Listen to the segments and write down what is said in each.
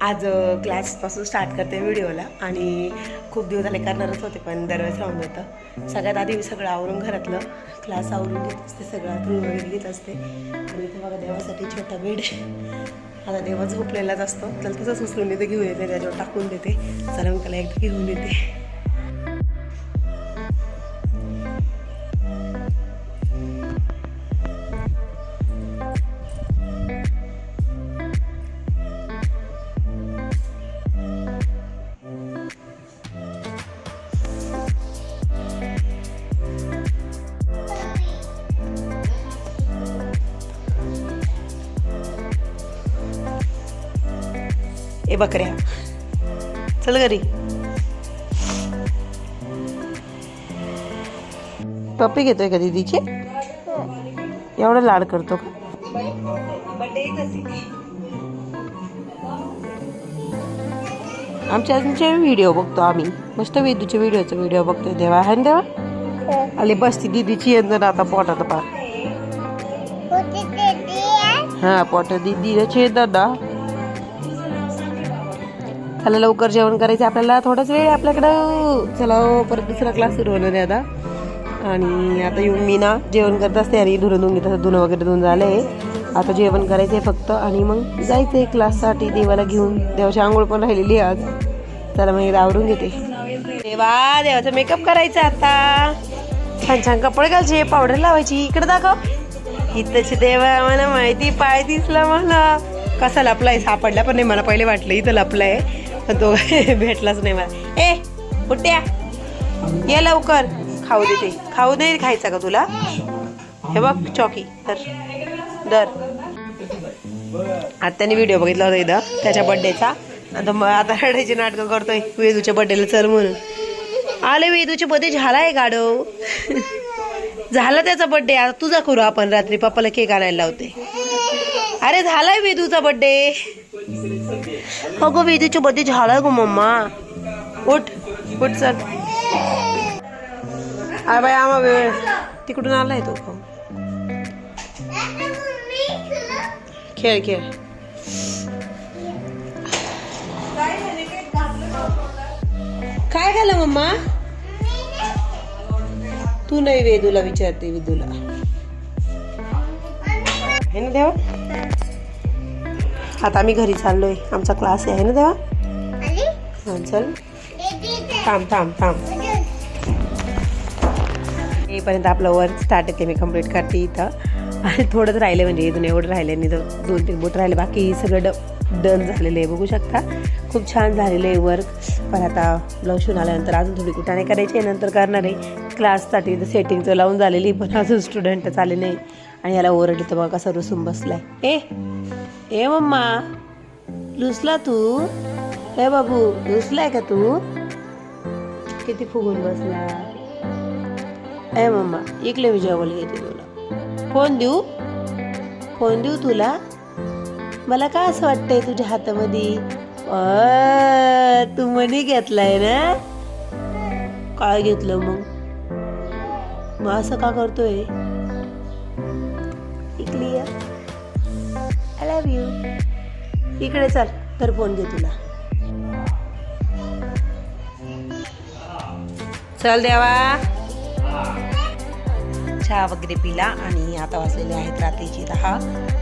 आज क्लासपासून स्टार्ट करते व्हिडिओला आणि खूप दिवस झाले करणारच होते पण दरवेळेस राहून जातं सगळ्यात आधी मी सगळं आवरून घरातलं क्लास आवरून घेत असते सगळं आतून वगैरे घेत असते. आणि इथे बघा देवासाठी छोटा बेड आता देवा झोपलेलाच असतो. तर तसंच उचलून येते घेऊन येते त्याच्यावर टाकून देते. चला त्याला एकदा घेऊन येते. बकऱ्या चल घरी. पप्पी घेतोय का दीदीची? एवढा लाड करतो का? आमच्या आमचे व्हिडिओ बघतो आम्ही. मस्त वेदूचे व्हिडिओचा व्हिडिओ बघतोय देवा. आहे देवा? आले बसती दीदीची यंत्रणा आता पोटात पा. हा पोट दीदीची दादा. चला लवकर जेवण करायचं. आपल्याला थोडाच वेळ आपल्याकडं. चला हो, परत दुसरा क्लास सुरू होणार आहे आता. आणि आता येऊन मी ना जेवण करत असते आणि धुरून धुवून घेत धुणं वगैरे धुवून झालं आहे आता जेवण करायचं आहे फक्त आणि मग जायचं आहे क्लाससाठी देवाला घेऊन. देवाची आंघोळ पण राहिलेली आज. चला मग एकदा आवरून घेते. देवा देवाचा मेकअप करायचा आता. छान छान कपडे घालचे पावडर लावायची. इकडे दाखव. इथंच देवा मला माहिती पाय दिसला मला. कसा लपलाय सापडला पण नाही. मला पहिले वाटलं इथं लपलाय. तो भेटलाच नाही मला. ए उट्या ये लवकर. खाऊ देते खाऊ दे खायचा का तुला? हे बघ चॉकी. तर दर आता त्याने व्हिडिओ बघितला होता इथं त्याच्या बड्डेचा आता मग आता रडायची नाटकं करतोय. वेदूच्या बड्डेला चल म्हणून. आले वेदूच्या बड्डे झालाय गाडो झाला त्याचा बड्डे आता तुझा करू आपण रात्री. पप्पाला केक आणायला लावते. अरे झालाय वेदूचा बड्डे अगं वेदूचा बर्थडे झालाय गो मम्मा उठ उठ चल अरे बाय आम्हा वेळ तिकडून आलाय तो खेळ खेळ काय झालं मम्मा तू नाही वेदूला विचारते विदूला देव ना देवा आता आम्ही घरी चाललोय. आमचा क्लास आहे ना देवा हा चल. थांब थांब थांब. येईपर्यंत आपलं वर्क स्टार्ट आहे ते मी कंप्लीट करते इथं. आणि थोडंच राहिलं म्हणजे इथून एवढं राहिलं आणि इथं दोन तीन बोट राहिले. बाकी सगळं ड डन झालेलं आहे बघू शकता. खूप छान झालेलं आहे वर्क पण आता ब्लाऊज शिवून आल्यानंतर अजून थोडी कुठाने करायची आहे नंतर करणार आहे. क्लाससाठी इथं सेटिंगचं लावून झालेली पण अजून स्टुडंटच आले नाही. आणि याला ओरडली तर बघा कसा रुसून बसलाय. ए ए मम्मा लुसला तू? ए बाबू लुसलाय का तू? किती फुगून बसला. ए मम्मा इकडे मी जेवण घेते तुला. फोन देऊ? फोन देऊ तुला? मला का असं वाटतंय तुझ्या हातामध्ये? तू मनी घेतलाय ना? काय घेतलं मग? मग असं का करतोय? लव यू इकडे चल तर फोन घे तुला. चल देवा. चहा वगैरे पिला आणि आता वाचलेले आहेत रात्रीची दहा.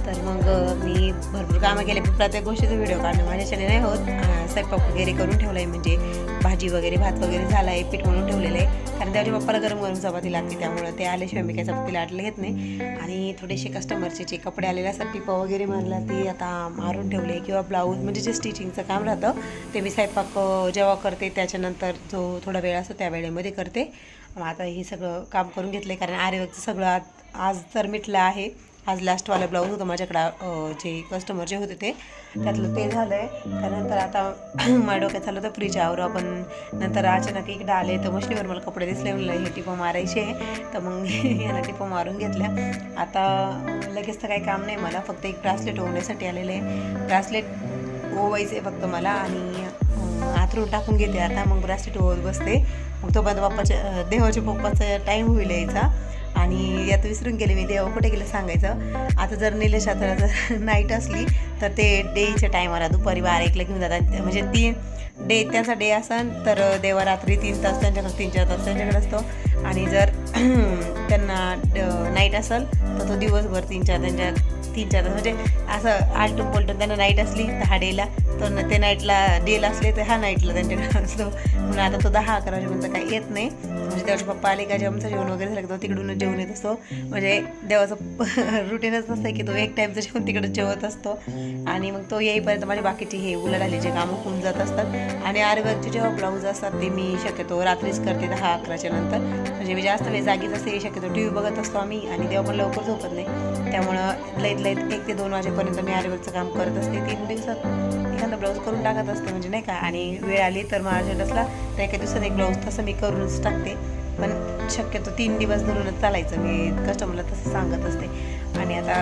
तर मग मी भरपूर कामं केले. पण प्रत्येक गोष्टीचा व्हिडिओ काढणं माझ्याच्याने नाही होत. स्वयंपाक वगैरे करून ठेवला आहे म्हणजे भाजी वगैरे भात वगैरे झाला आहे पीठ म्हणून ठेवलेलं आहे. कारण त्याच्या पप्पाला गरम गरम चपाती लागते त्यामुळं ते आल्याशिवाय मी काही चपाती लाटलं घेत नाही. आणि थोडेसे कस्टमरचे जे कपडे आलेले असतात टिपा वगैरे मारला ते आता मारून ठेवले किंवा ब्लाऊज म्हणजे जे स्टिचिंगचं काम राहतं ते मी स्वयंपाक जेव्हा करते त्याच्यानंतर जो थोडा वेळ असतो त्या वेळेमध्ये करते. आता हे सगळं काम करून घेतलं आहे कारण आर्यवर्कचं सगळं आज आज तर मिटलं आहे. आज लास्टवाला ब्लाऊज होतं माझ्याकडं जे कस्टमर जे होते ते त्यातलं ते झालं आहे त्यानंतर आता माझ्या डोक्यात झालं होतं फ्रीजावर आपण नंतर अचानक इकडे आले तर मशीनीवर मला कपडे दिसले म्हणलं हे टिपं मारायचे आहे. तर मग याला टिपं मारून घेतल्या. आता लगेच तर काही काम नाही मला फक्त एक ब्रासलेट ओवण्यासाठी आलेलं आहे. ब्रासलेट ओवायचं आहे फक्त मला आणि अं, आतरून टाकून घेते. आता मग ब्रासलेट होत बसते. मग तो बाप्पाच्या देवाच्या पप्पाचा टाईम होईल यायचा. आणि यात विसरून गेले मी. देवा कुठे गेलं सांगायचं? आता जर निलेश आता जर नाईट असली तर ते डेच्या टायमाला दुपारी बारा एकला घेऊन जातात. म्हणजे तीन डे त्यांचा डे असन तर देवा रात्री तीन तास त्यांच्याकडे तीन चार तास त्यांच्याकडे असतो. आणि जर त्यांना नाईट असेल तर तो दिवसभर तीन चार त्यांच्या तीन चार तास. म्हणजे असं आलटून पलटून त्यांना नाईट असली तर हा डेला तर ते नाईटला डेल असले तर हा नाईटला त्यांच्याकडे असतो. म्हणून आता तो दहा अकरा वाजेपर्यंत काही येत नाही. म्हणजे देवाचे पप्पा आले का जेवणचं? जेवण वगैरे झालं तो तिकडूनच जेवण येत असतो. म्हणजे देवाचं रुटीनच असतं की तो एक टाईमचं जेवण तिकडे जेवत असतो. आणि मग तो येईपर्यंत माझे बाकीचे हे उलाढालीचे कामं होऊन जात असतात. आणि आरबीआयचे जेव्हा ब्लाऊज असतात ते मी शक्यतो रात्रीच करते दहा अकराच्या नंतर. म्हणजे मी जास्त वेळ जागीच असते शक्यतो टी व्ही बघत असतो आम्ही. आणि तेव्हा पण लवकर झोपत नाही. त्यामुळं लईत लईत एक ते दोन वाजेपर्यंत मी आरबीआयचं काम करत असते तीन दिवसात. एखादा ब्लाऊज करून टाकत असते म्हणजे नाही का? आणि वेळ आली तर मग अर्जंट असला तर एका दिवसात एक ब्लाऊज तसं मी करूनच टाकते. पण शक्यतो तीन दिवस धरूनच चालायचं. मी कस्टमरला तसं सांगत असते. आणि आता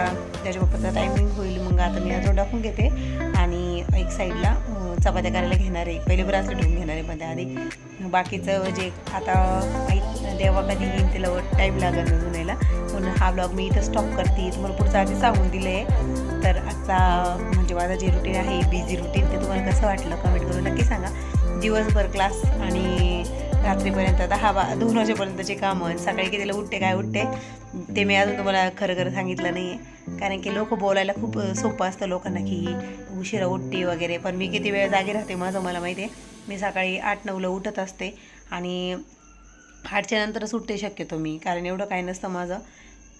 त्याच्या पप्पाचा टायमिंग होईल मग आता मी आता टाकून घेते. आणि एक साईडला चपात्या करायला घेणार आहे. पहिले ब्रासलेट ठेवून घेणार आहे पण त्याआधी बाकीचं जे आता देवा कधी येईल तिला टाईम लागत नाही जुनायला म्हणून हा ब्लॉग मी इथं स्टॉप करते. तुम्हाला पुढचं आधी सांगून दिलं आहे तर आता म्हणजे माझं जे रुटीन आहे बिझी रुटीन ते तुम्हाला कसं वाटलं कमेंट करून नक्की सांगा. दिवसभर क्लास आणि रात्रीपर्यंत दहा बा दोन वाजेपर्यंतचे कामं सकाळी कितीला उठते काय उठते ते मी अजून तुम्हाला खरं खरं सांगितलं नाही आहे कारण की लोक बोलायला खूप सोपं असतं लोकांना की उशिरा उठते वगैरे. पण मी किती वेळ जागी राहते माझं मला माहिती आहे मी सकाळी आठ नऊला उठत असते आणि आठच्या नंतरच उठते शक्यतो मी. कारण एवढं काय नसतं माझं.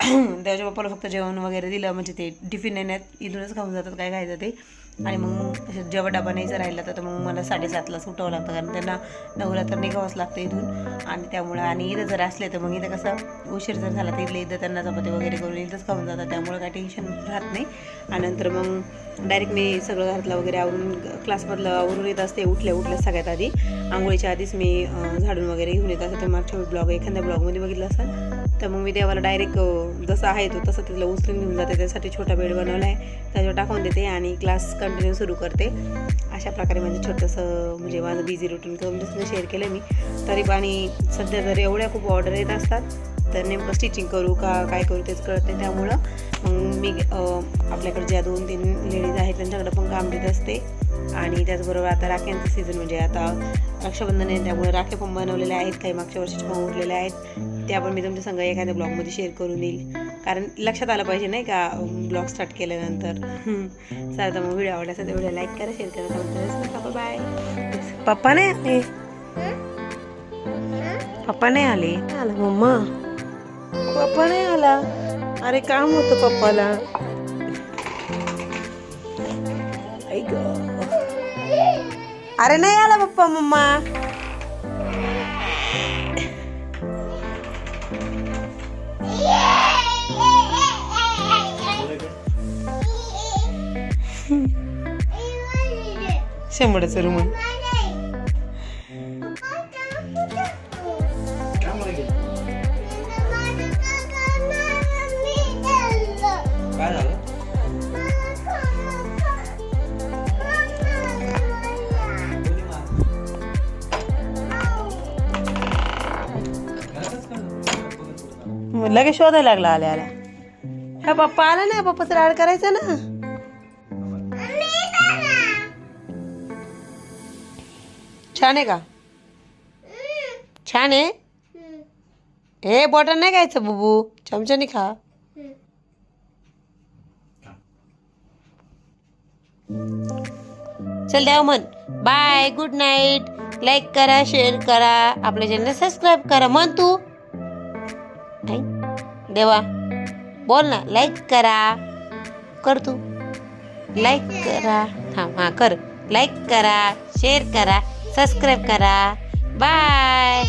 त्याच्या पप्पाला फक्त जेवण वगैरे दिलं म्हणजे ते टिफिन नेण्यात इथूनच खाऊन जातात काय खायचं ते. आणि मग जेव्हा डबा न्यायचा राहिला तर मग मला साडेसातलाच उठावं लागतं कारण त्यांना नऊला तर निघावंच लागतं इथून. आणि त्यामुळं आणि इथं जर असले तर मग इथं कसं उशीर जर झाला तर इथले इथं त्यांना चपाती वगैरे करून इथंच खाऊन जातात. त्यामुळं काय टेन्शन राहत नाही. आणि नंतर मग डायरेक्ट मी सगळं घरातलं वगैरे आवरून क्लासमधलं आवरून येत असते उठल्या उठल्या सगळ्यात आधी. आंघोळीच्या आधीच मी झाडून वगैरे घेऊन येत असते. मागच्या ब्लॉग एखाद्या ब्लॉगमध्ये बघितलं असेल तर मग मी देवाला डायरेक्ट जसं आहे तो तसं तिथलं उचलून घेऊन जाते. त्यासाठी छोटा बेड बनवला आहे त्याच्यावर टाकून देते आणि क्लास कंटिन्यू सुरू करते. अशा प्रकारे माझं छोटंसं म्हणजे माझं बिझी रुटीन तुमच्यासंग शेअर केलं मी. तरी आणि सध्या तर एवढ्या खूप ऑर्डर येत असतात. तर नेमकं स्टिचिंग करू का काय करू तेच कळत नाही. त्यामुळं मग मी आपल्याकडे ज्या दोन तीन लेडीज आहेत त्यांच्याकडे पण काम देत असते. आणि त्याचबरोबर आता राख्यांचं सीझन म्हणजे आता रक्षाबंधन आहे त्यामुळे राख्या पण बनवलेल्या आहेत. काही मागच्या वर्षीच्या पण उरलेल्या आहेत. त्या पण मी तुमच्या संग एखाद्या ब्लॉगमध्ये शेअर करून देईल कारण लक्षात आलं पाहिजे नाही का ब्लॉग स्टार्ट केल्यानंतर. चालतं मग व्हिडिओ आवडला असेल तर व्हिडिओ लाईक करा शेअर करा बाय पप्पा नाही आले? पप्पा नाही आले? आला मम्मा. पप्पा नाही आला? अरे काम होतं पप्पाला. ऐक अरे नाही आला पप्पा मम्मा. काय झालं? लगेच शोधायला लागला आल्या आल्या. हा पप्पा आला ना पप्पाचं लाड करायचं ना? छान आहे का? छान आहे? हे बॉटल नाही खायचं बुबू. चमच्याने खा. चल द्या मन बाय गुड नाईट लाईक करा शेअर करा. आपल्या चॅनल सबस्क्राईब करा. म्हण तू. देवा. बोल ना लाईक करा. कर तू. लाईक करा. हां हां कर. लाईक करा शेअर करा. सबस्क्राईब करा बाय